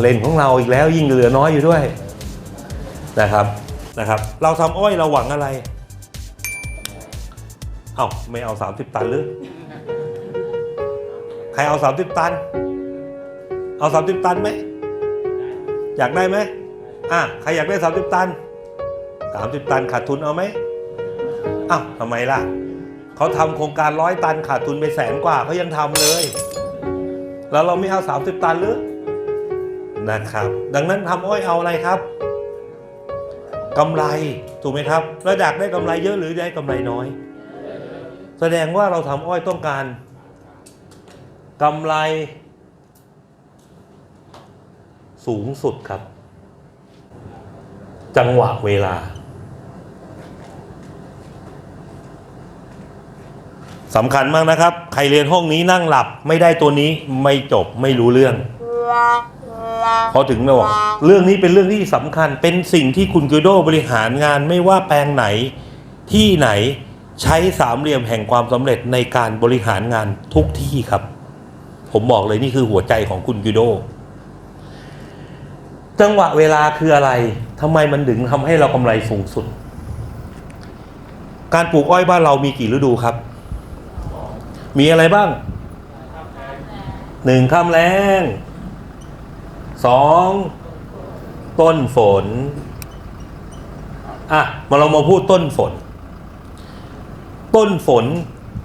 เลนของเราอีกแล้วยิ่งเหลือน้อยอยู่ด้วยนะครับนะครับ เราทำอ้อยเราหวังอะไร เอ้าไม่เอา 30 ตันหรือใครเอา 30 ตัน เอา 30 ตันไหมอยากได้ไหมอะใครอยากได้ 30 ตัน 30 ตันขาดทุนเอาไหมอ้าวทำไมล่ะเขาทำโครงการร้อยตันขาดทุนไปแสนกว่าเขายังทำเลย แล้วเราไม่เอา 30 ตันหรือ นะครับ ดังนั้นทำอ้อยเอาอะไรครับกำไรถูกไหมครับแล้วอยากได้กำไรเยอะหรือได้กำไรน้อย แสดงว่าเราทำอ้อยต้องการกำไร สูงสุดครับ จังหวะเวลาสำคัญมากนะครับ ใครเรียนห้องนี้นั่งหลับไม่ได้ตัวนี้ไม่จบไม่รู้เรื่อง พอถึงเราบอกเรื่องนี้เป็นเรื่องที่สำคัญเป็นสิ่งที่คุณกิโดบริหารงานไม่ว่าแปลงไหนที่ไหนใช้สามเหลี่ยมแห่งความสำเร็จในการบริหารงานทุกที่ครับ ผมบอกเลยนี่คือหัวใจของคุณกิโด จังหวะเวลาคืออะไรทำไมมันถึงทำให้เรากำไรสูงสุด การปลูกอ้อยบ้านเรามีกี่ฤดูครับ มีอะไรบ้างหนึ่งข้ามแรง สองต้นฝน อะ มาเรามาพูดต้นฝน ต้นฝน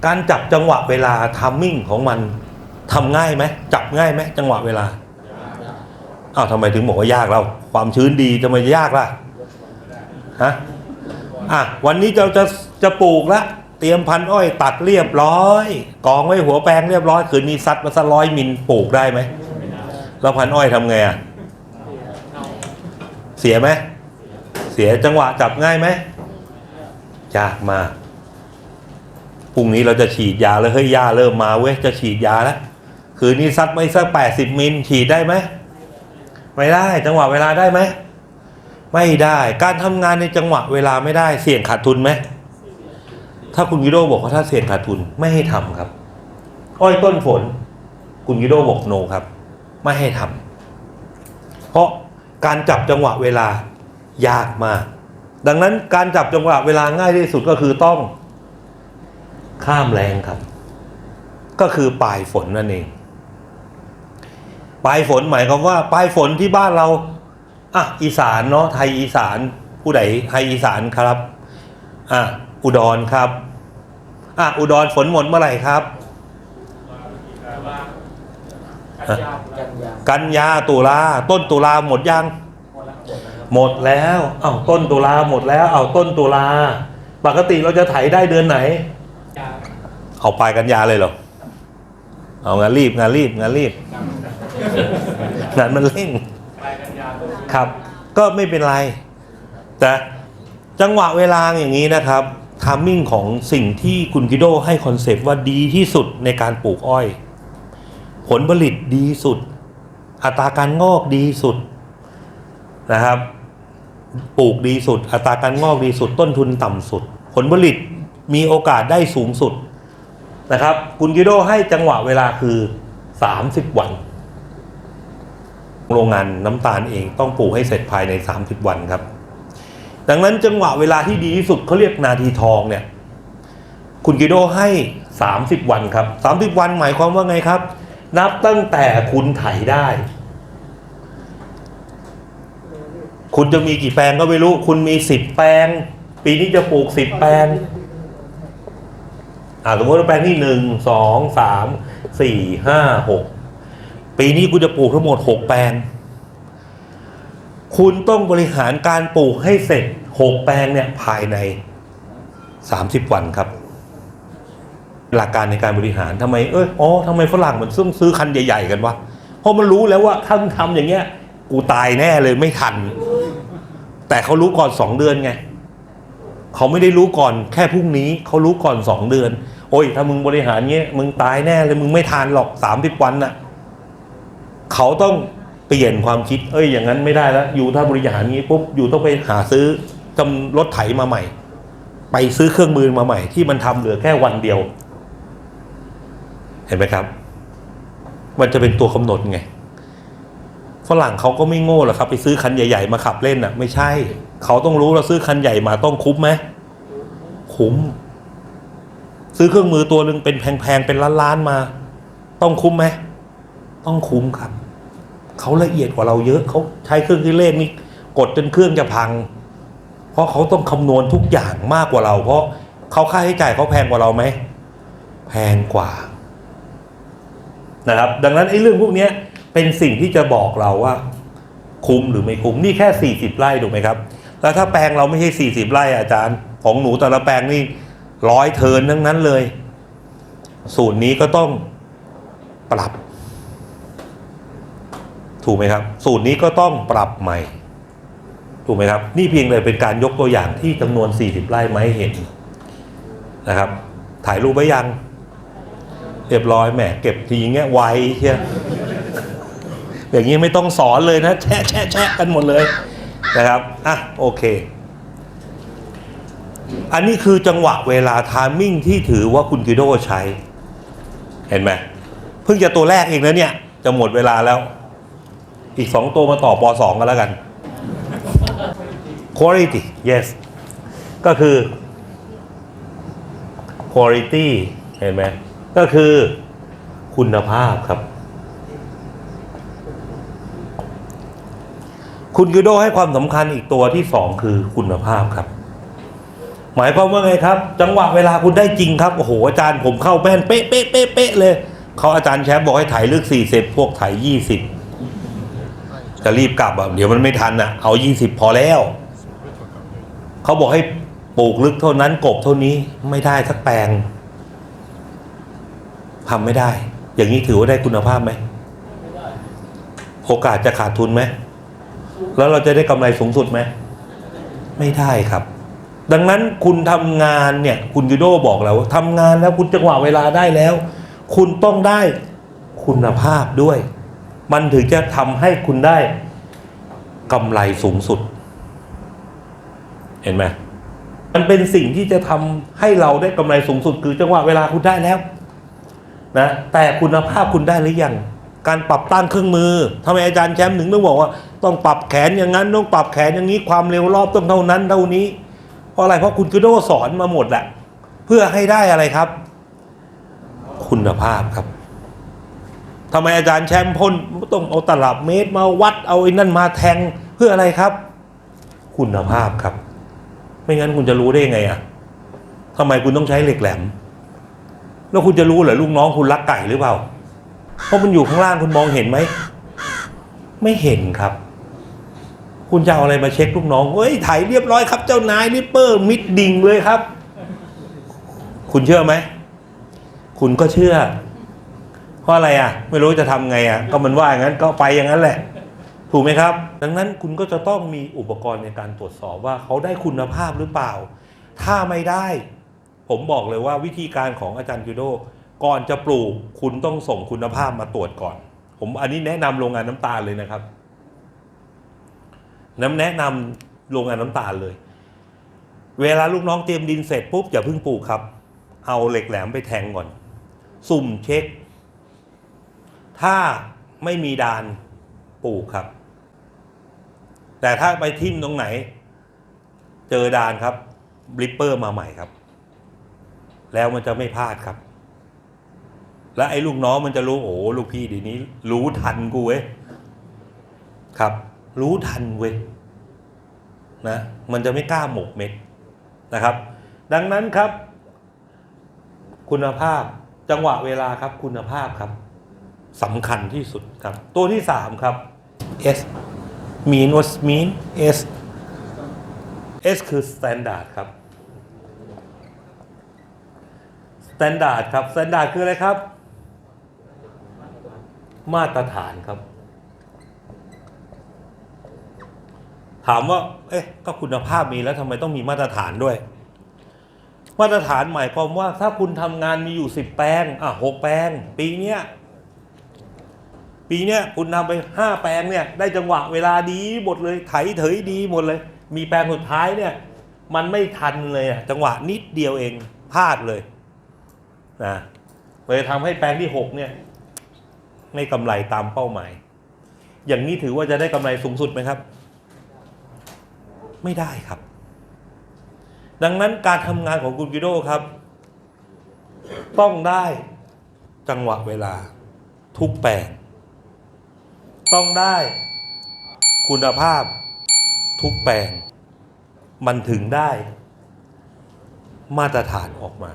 การจับจังหวะเวลาทัมมิ่งของมันทำง่ายไหมจับง่ายไหมจังหวะเวลาอ้าวทำไมถึงบอกว่ายากเราความชื้นดีจะมายากล่ะฮะอะวันนี้เราจะจะปลูกละ เตรียมพันธุ์อ้อยตัดเรียบร้อย กองไว้หัวแปลงเรียบร้อย คืนนี้ซัดมาสักร้อยมิลปลูกได้ไหม แล้วพันอ้อยทำไงอะ เสียไหม เสียจังหวะจับง่ายไหมยากมากพรุ่งนี้เราจะฉีดยาแล้วเฮ้ยยาเริ่มมาเว้ยจะฉีดยาแล้วคืนนี้ซัดไม่สักแปดสิบมิลฉีดได้ไหมไม่ได้ จังหวะเวลาได้ไหมไม่ได้การทำงานในจังหวะเวลาไม่ได้เสี่ยงขาดทุนไหมถ้าคุณกิโดบอกว่าถ้าเสี่ยงขาดทุนไม่ให้ทำครับ อ้อยต้นฝน คุณกิโดบอกโนครับ ไม่ให้ทำเพราะการจับจังหวะเวลายากมาก ดังนั้นการจับจังหวะเวลาง่ายที่สุดก็คือต้อง ข้ามแรงครับ ก็คือปลายฝนนั่นเอง ปลายฝนหมายความว่าปลายฝนที่บ้านเราอะอีสานเนาะไทยอีสานผู้ใดไทยอีสานครับอะอุดรครับอะอุดรฝนหมดเมื่อไหร่ครับ กันยาตุลาต้นตุลาหมดยัง หมดแล้วเอ้าต้นตุลาหมดแล้วเอาต้นตุลาปกติเราจะไถได้เดือนไหน เอาปลายกันยาเลยเหรอเอางานรีบงานรีบงานรีบงานมันเร่งครับ ก็ไม่เป็นไร แต่จังหวะเวลาอย่างนี้นะครับทามมิ่งของสิ่งที่คุณกิโดให้คอนเซปต์ว่าดีที่สุดในการปลูกอ้อย ผลผลิตดีสุด อัตราการงอกดีสุดนะครับ ปลูกดีสุด อัตราการงอกดีสุด ต้นทุนต่ำสุด ผลผลิตมีโอกาสได้สูงสุดนะครับคุณกิโดให้จังหวะเวลาคือ 30 วัน โรงงานน้ำตาลเองต้องปลูกให้เสร็จภายใน 30 วันครับ ดังนั้นจังหวะเวลาที่ดีที่สุดเขาเรียกนาทีทองเนี่ย คุณกิโดให้ 30 วันครับ 30 วันหมายความว่าไงครับ นับตั้งแต่คุณไถได้ คุณจะมีกี่แปลงก็ไม่รู้ คุณมี10แปลง ปีนี้จะปลูก10แปลงอ่าสมมติว่าแปลงที่หนึ่งสองสามสี่ห้าหกปีนี้คุณจะปลูกทั้งหมดหกแปลง คุณต้องบริหารการปลูกให้เสร็จหกแปลงเนี่ยภายในสามสิบวันครับ หลักการในการบริหารทำไมเอ้ยอ๋อทำไมฝรั่งมันซึ่งซื้อคันใหญ่ ๆ กันวะเพราะมันรู้แล้วว่าถ้ามึงทำอย่างเงี้ย กูตายแน่เลยไม่ทัน แต่เขารู้ก่อนสองเดือนไงเขาไม่ได้รู้ก่อนแค่พรุ่งนี้เขารู้ก่อนสองเดือน โอ้ย ถ้ามึงบริหารเงี้ยมึงตายแน่เลยมึงไม่ทานหรอกสามสิบวันน่ะเขาต้องเปลี่ยนความคิด เอ้ยอย่างนั้นไม่ได้แล้วอยู่ถ้าบริหารงี้ปุ๊บอยู่ต้องไปหาซื้อจำรถไถมาใหม่ ไปซื้อเครื่องมือมาใหม่ ที่มันทำเหลือแค่วันเดียว เห็นไหมครับ มันจะเป็นตัวกำหนดไงฝรั่งเขาก็ไม่โง่หรอกครับ ไปซื้อคันใหญ่ ๆ มาขับเล่นอะ ไม่ใช่ เขาต้องรู้เราซื้อคันใหญ่มาต้องคุ้มไหมคุ้ม ซื้อเครื่องมือตัวหนึ่งเป็นแพงๆเป็นล้านๆมา ต้องคุ้มไหมต้องคุ้มครับเขาละเอียดกว่าเราเยอะเขาใช้เครื่องคิดเลขนี่กดจนเครื่องจะพัง เพราะเขาต้องคำนวณทุกอย่างมากกว่าเรา เพราะเขาค่าใช้จ่ายเขาแพงกว่าเราไหมแพงกว่า นะครับ ดังนั้นไอ้เรื่องพวกนี้เป็นสิ่งที่จะบอกเราว่า คุ้มหรือไม่คุ้มนี่แค่สี่สิบไร่ถูกไหมครับ แล้วถ้าแปลงเราไม่ใช่สี่สิบไร่อาจารย์ ของหนูแต่ละแปลงนี่ร้อยเทินทั้งนั้นเลย สูตรนี้ก็ต้องปรับ ถูกไหมครับ สูตรนี้ก็ต้องปรับใหม่ ถูกไหมครับ นี่เพียงเลยเป็นการยกตัวอย่างที่จำนวน 40 ไร่มาให้เห็นนะครับ ถ่ายรูปไว้ยัง เรียบร้อยแหมเก็บทีเงี้ยไวเชียอย่างนี้ไม่ต้องสอนเลยนะแชะแชะแชะกันหมดเลยนะครับอะโอเค อันนี้คือจังหวะเวลาทามมิ่งที่ถือว่าคุณกิโดใช้ เห็นไหมเพิ่งจะตัวแรกเองนะเนี่ย จะหมดเวลาแล้ว อีกสองตัวมาต่อปสองกันแล้วกัน quality yes ก็คือ quality เห็นไหม ก็คือคุณภาพครับ คุณยูโดให้ความสำคัญอีกตัวที่สองคือคุณภาพครับ หมายความว่าไงครับ จังหวะเวลาคุณได้จริงครับโอ้โหอาจารย์ผมเข้าแม่นเป๊ะเป๊ะเป๊ะเป๊ะเลยเขาอาจารย์แชมป์บอกให้ถ่ายลึกสี่สิบพวกถ่ายยี่สิบจะรีบกลับอะเดี๋ยวมันไม่ทันอะเอายี่สิบพอแล้วเขาบอกให้ปลูกลึกเท่านั้นกบเท่านี้ไม่ได้สักแปลง ทำไม่ได้ อย่างนี้ถือว่าได้คุณภาพไหมโอกาสจะขาดทุนไหม แล้วเราจะได้กำไรสูงสุดไหม ไม่ได้ครับ ดังนั้นคุณทำงานเนี่ย คุณยูโดบอกแล้วว่าทำงานแล้วคุณจังหวะเวลาได้แล้ว คุณต้องได้คุณภาพด้วย มันถึงจะทำให้คุณได้กำไรสูงสุด เห็นไหมมันเป็นสิ่งที่จะทำให้เราได้กำไรสูงสุด คือจังหวะเวลาคุณได้แล้ว นะแต่คุณภาพคุณได้หรือยังการปรับต้านเครื่องมือทำไมอาจารย์แชมป์ถึงต้องบอกว่า ต้องปรับแขนอย่างนั้นต้องปรับแขนอย่างนี้ความเร็วรอบต้องเท่านั้นเท่านี้ เพราะอะไรเพราะคุณคือโดสอนมาหมดแหละเพื่อให้ได้อะไรครับ คุณภาพครับทำไมอาจารย์แชมป์พ่นต้องเอาตลับเมตรมาวัดเอาไอ้นั่นมาแทงเพื่ออะไรครับ คุณภาพครับ ไม่งั้นคุณจะรู้ได้ไงอะทำไมคุณต้องใช้เหล็กแหลม แล้วคุณจะรู้เหรอลูกน้องคุณรักไก่หรือเปล่า เพราะมันอยู่ข้างล่างคุณมองเห็นไหม ไม่เห็นครับ คุณจะเอาอะไรมาเช็คลูกน้องเฮ้ยถ่ายเรียบร้อยครับ เจ้านายริปเปอร์มิดดิ่งเลยครับ คุณเชื่อไหม คุณก็เชื่อ เพราะอะไรอะ ไม่รู้จะทำไงอะ ก็มันว่าอย่างนั้นก็ไปอย่างนั้นแหละ ถูกไหมครับ ดังนั้นคุณก็จะต้องมีอุปกรณ์ในการตรวจสอบว่าเขาได้คุณภาพหรือเปล่า ถ้าไม่ได้ ผมบอกเลยว่าวิธีการของอาจารย์คิโดก่อนจะปลูกคุณต้องส่งคุณภาพมาตรวจก่อน ผมอันนี้แนะนำโรงงานน้ำตาลเลยนะครับ น้ำแนะนำโรงงานน้ำตาลเลย เวลาลูกน้องเตรียมดินเสร็จปุ๊บอย่าเพิ่งปลูกครับ เอาเหล็กแหลมไปแทงก่อน สุ่มเช็ค ถ้าไม่มีดานปลูกครับ แต่ถ้าไปทิ่มตรงไหน เจอดานครับบลิปเปอร์มาใหม่ครับ แล้วมันจะไม่พลาดครับ และไอ้ลูกน้องมันจะรู้โอ้ลูกพี่เดียนี้ รู้ทันกูเว้ยครับ รู้ทันเว้ยนะมันจะไม่กล้าหมกเม็ดนะครับ ดังนั้นครับ คุณภาพจังหวะเวลาครับคุณภาพครับสำคัญที่สุดครับ ตัวที่สามครับ S mean what mean S S คือ standard ครับ standard ครับ standard คืออะไรครับ มาตรฐานครับ ถามว่า เอ๊ะ ก็คุณภาพมีแล้วทำไมต้องมีมาตรฐานด้วย มาตรฐานหมายความว่า ถ้าคุณทำงานมีอยู่สิบแปลง อะหกแปลง ปีเนี้ยปีเนี้ยคุณทำไปห้าแปลงเนี่ย ได้จังหวะเวลาดีหมดเลยไถเถยดีหมดเลย มีแปลงสุดท้ายเนี่ย มันไม่ทันเลยอะจังหวะนิดเดียวเองพลาดเลย นะเลยทำให้แปลงที่หกเนี่ย ไม่กำไรตามเป้าหมาย อย่างนี้ถือว่าจะได้กำไรสูงสุดไหมครับ ไม่ได้ครับ ดังนั้นการทำงานของคุณกิโดครับ ต้องได้จังหวะเวลา ทุกแปลง ต้องได้คุณภาพทุกแปลง มันถึงได้มาตรฐานออกมา